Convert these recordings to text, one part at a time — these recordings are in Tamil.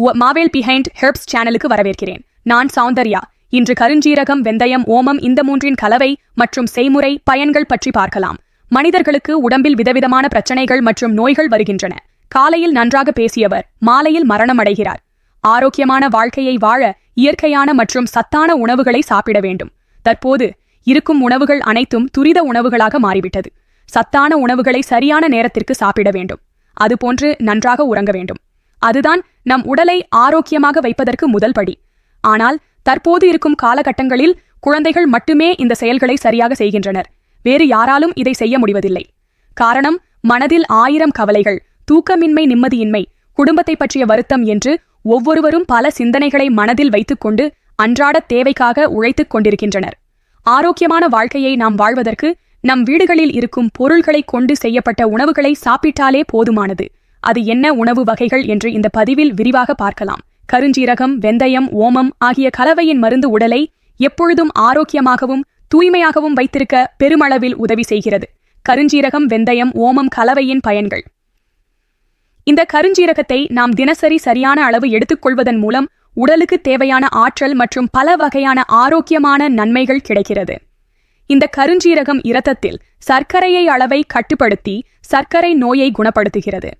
மாவேல் பிஹைண்ட் ஹெர்ப்ஸ் சேனலுக்கு வரவேற்கிறேன். நான் சௌந்தர்யா. இன்று கருஞ்சீரகம் வெந்தயம் ஓமம் இந்த மூன்றின் கலவை மற்றும் செய்முறை பயன்கள் பற்றி பார்க்கலாம். மனிதர்களுக்கு உடம்பில் விதவிதமான பிரச்சனைகள் மற்றும் நோய்கள் வருகின்றன. காலையில் நன்றாக பேசியவர் மாலையில் மரணமடைகிறார். ஆரோக்கியமான வாழ்க்கையை வாழ இயற்கையான மற்றும் சத்தான உணவுகளை சாப்பிட வேண்டும். தற்போது இருக்கும் உணவுகள் அனைத்தும் துரித உணவுகளாக மாறிவிட்டது. சத்தான உணவுகளை சரியான நேரத்திற்கு சாப்பிட வேண்டும். அதுபோன்று நன்றாக உறங்க வேண்டும். அதுதான் நம் உடலை ஆரோக்கியமாக வைப்பதற்கு முதல் படி. ஆனால் தற்போது இருக்கும் காலகட்டங்களில் குழந்தைகள் மட்டுமே இந்த செயல்களை சரியாக செய்கின்றனர். வேறு யாராலும் இதை செய்ய முடிவதில்லை. காரணம் மனதில் ஆயிரம் கவலைகள் தூக்கமின்மை நிம்மதியின்மை குடும்பத்தை பற்றிய வருத்தம் என்று ஒவ்வொருவரும் பல சிந்தனைகளை மனதில் வைத்துக்கொண்டு அன்றாட தேவைக்காக உழைத்துக் கொண்டிருக்கின்றனர். ஆரோக்கியமான வாழ்க்கையை நாம் வாழ்வதற்கு நம் வீடுகளில் இருக்கும் பொருள்களைக் கொண்டு செய்யப்பட்ட உணவுகளை சாப்பிட்டாலே போதுமானது. அது என்ன உணவு வகைகள் என்று இந்த பதிவில் விரிவாக பார்க்கலாம். கருஞ்சீரகம் வெந்தயம் ஓமம் ஆகிய கலவையின் மருந்து உடலை எப்பொழுதும் ஆரோக்கியமாகவும் தூய்மையாகவும் வைத்திருக்க பெருமளவில் உதவி செய்கிறது. கருஞ்சீரகம் வெந்தயம் ஓமம் கலவையின் பயன்கள். இந்த கருஞ்சீரகத்தை நாம் தினசரி சரியான அளவு எடுத்துக்கொள்வதன் மூலம் உடலுக்கு தேவையான ஆற்றல் மற்றும் பல வகையான ஆரோக்கியமான நன்மைகள் கிடைக்கிறது. இந்த கருஞ்சீரகம் இரத்தத்தில் சர்க்கரையை அளவை கட்டுப்படுத்தி சர்க்கரை நோயை குணப்படுத்துகிறது.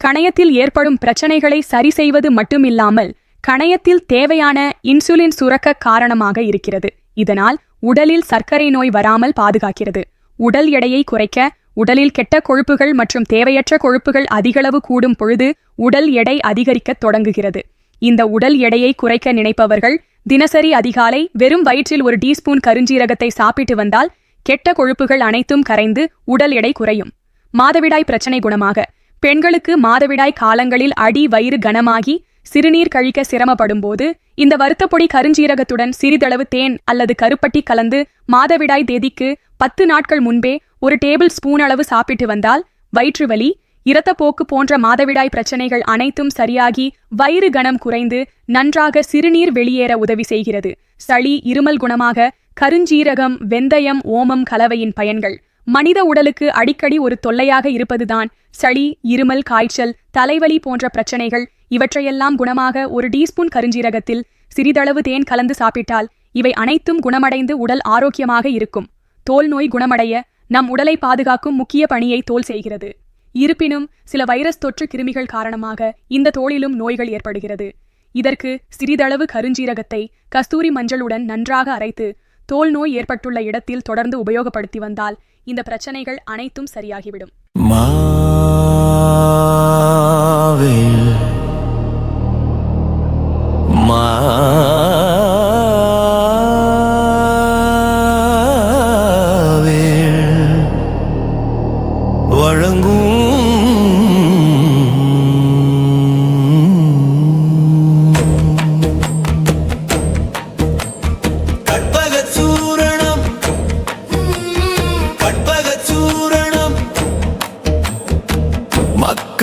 கணையத்தில் ஏற்படும் பிரச்சனைகளை சரி செய்வது மட்டுமில்லாமல் கணையத்தில் தேவையான இன்சுலின் சுரக்க காரணமாக இருக்கிறது. இதனால் உடலில் சர்க்கரை நோய் வராமல் பாதுகாக்கிறது. உடல் எடையை குறைக்க உடலில் கெட்ட கொழுப்புகள் மற்றும் தேவையற்ற கொழுப்புகள் அதிகளவு கூடும் பொழுது உடல் எடை அதிகரிக்கத் தொடங்குகிறது. இந்த உடல் எடையை குறைக்க நினைப்பவர்கள் தினசரி அதிகாலை வெறும் வயிற்றில் ஒரு டீஸ்பூன் கருஞ்சீரகத்தை சாப்பிட்டு வந்தால் கெட்ட கொழுப்புகள் அனைத்தும் கரைந்து உடல் எடை குறையும். மாதவிடாய் பிரச்சனை குணமாக பெண்களுக்கு மாதவிடாய் காலங்களில் அடி வயிறு கனமாகி சிறுநீர் கழிக்க சிரமப்படும்போது இந்த வருத்தப்பொடி கருஞ்சீரகத்துடன் சிறிதளவு தேன் அல்லது கருப்பட்டி கலந்து மாதவிடாய் தேதிக்கு பத்து நாட்கள் முன்பே ஒரு டேபிள் ஸ்பூன் அளவு சாப்பிட்டு வந்தால் வயிற்று வலி இரத்தப்போக்கு போன்ற மாதவிடாய் பிரச்சனைகள் அனைத்தும் சரியாகி வயிறு கணம் குறைந்து நன்றாக சிறுநீர் வெளியேற உதவி செய்கிறது. சளி இருமல் குணமாக கருஞ்சீரகம் வெந்தயம் ஓமம் கலவையின் பயன்கள். மனித உடலுக்கு அடிக்கடி ஒரு தொல்லையாக இருப்பதுதான் சளி இருமல் காய்ச்சல் தலைவலி போன்ற பிரச்சனைகள். இவற்றையெல்லாம் குணமாக ஒரு டீஸ்பூன் கருஞ்சீரகத்தில் சிறிதளவு தேன் கலந்து சாப்பிட்டால் இவை அனைத்தும் குணமடைந்து உடல் ஆரோக்கியமாக இருக்கும். தோல் நோய் குணமடைய நம் உடலை பாதுகாக்கும் முக்கிய பணியை தோல் செய்கிறது. இருப்பினும் சில வைரஸ் தொற்று கிருமிகள் காரணமாக இந்த தோலிலும் நோய்கள் ஏற்படுகிறது. இதற்கு சிறிதளவு கருஞ்சீரகத்தை கஸ்தூரி மஞ்சளுடன் நன்றாக அரைத்து தோல் நோய் ஏற்பட்டுள்ள இடத்தில் தொடர்ந்து உபயோகப்படுத்தி வந்தால் இந்த பிரச்சனைகள் அனைத்தும் சரியாகிவிடும்.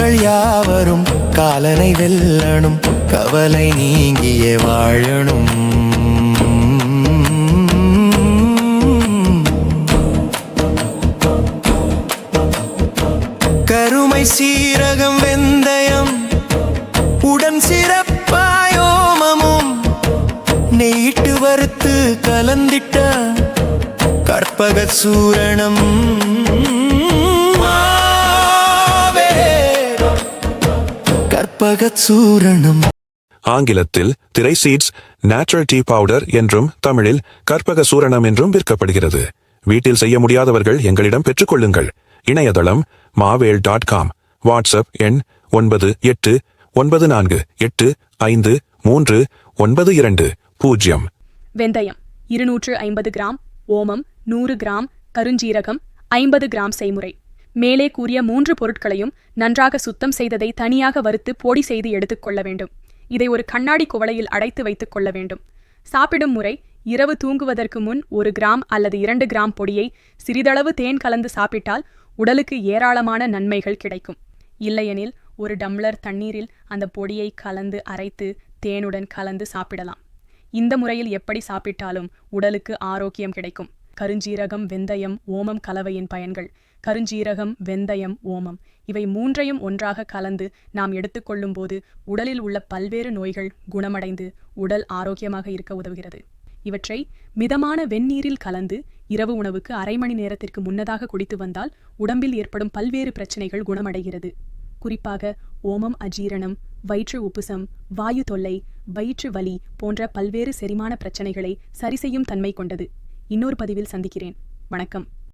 மக்கள் யாவரும் காலனை வெல்லணும் கவலை நீங்கிய வாழணும். கருமை சீரகம் வெந்தயம் உடன் சிறப்பாயோமமும் நெய்ட்டு வறுத்து கலந்திட்ட கற்பக சூரணம். கற்பக சூரணம் ஆங்கிலத்தில் திரை சீட்ஸ் நேச்சுரல் டீ பவுடர் என்றும் தமிழில் கற்பக சூரணம் என்றும் விற்கப்படுகிறது. வீட்டில் செய்ய முடியாதவர்கள் எங்களிடம் பெற்றுக்கொள்ளுங்கள். இணையதளம் மாவேல் டாட் காம் வாட்ஸ்அப் எண் ஒன்பது எட்டு ஒன்பது நான்கு எட்டு ஐந்து மூன்று ஒன்பது இரண்டு பூஜ்ஜியம். வெந்தயம் இருநூற்று ஐம்பது கிராம் ஓமம் நூறு கிராம் கருஞ்சீரகம் ஐம்பது கிராம் செய்முறை. மேலே கூறிய மூன்று பொருட்களையும் நன்றாக சுத்தம் செய்ததை தனியாக வறுத்து பொடி செய்து எடுத்துக்கொள்ள வேண்டும். இதை ஒரு கண்ணாடி குவளையில் அடைத்து வைத்துக் கொள்ள வேண்டும். சாப்பிடும் முறை இரவு தூங்குவதற்கு முன் ஒரு கிராம் அல்லது இரண்டு கிராம் பொடியை சிறிதளவு தேன் கலந்து சாப்பிட்டால் உடலுக்கு ஏராளமான நன்மைகள் கிடைக்கும். இல்லையெனில் ஒரு டம்ளர் தண்ணீரில் அந்த பொடியை கலந்து அரைத்து தேனுடன் கலந்து சாப்பிடலாம். இந்த முறையில் எப்படி சாப்பிட்டாலும் உடலுக்கு ஆரோக்கியம் கிடைக்கும். கருஞ்சீரகம் வெந்தயம் ஓமம் கலவையின் பயன்கள். கருஞ்சீரகம் வெந்தயம் ஓமம். இவை மூன்றையும் ஒன்றாக கலந்து நாம் எடுத்துக்கொள்ளும் போது உடலில் உள்ள பல்வேறு நோய்கள் குணமடைந்து உடல் ஆரோக்கியமாக இருக்க உதவுகிறது. இவற்றை மிதமான வெந்நீரில் கலந்து இரவு உணவுக்கு அரை மணி நேரத்திற்கு முன்னதாக குடித்து வந்தால் உடம்பில் ஏற்படும் பல்வேறு பிரச்சனைகள் குணமடைகிறது. குறிப்பாக ஓமம் அஜீரணம் வயிற்று உப்புசம் வாயு தொல்லை வயிற்று வலி போன்ற பல்வேறு செரிமான பிரச்சனைகளை சரிசெய்யும் தன்மை கொண்டது. இன்னொரு பதிவில் சந்திக்கிறேன். வணக்கம்.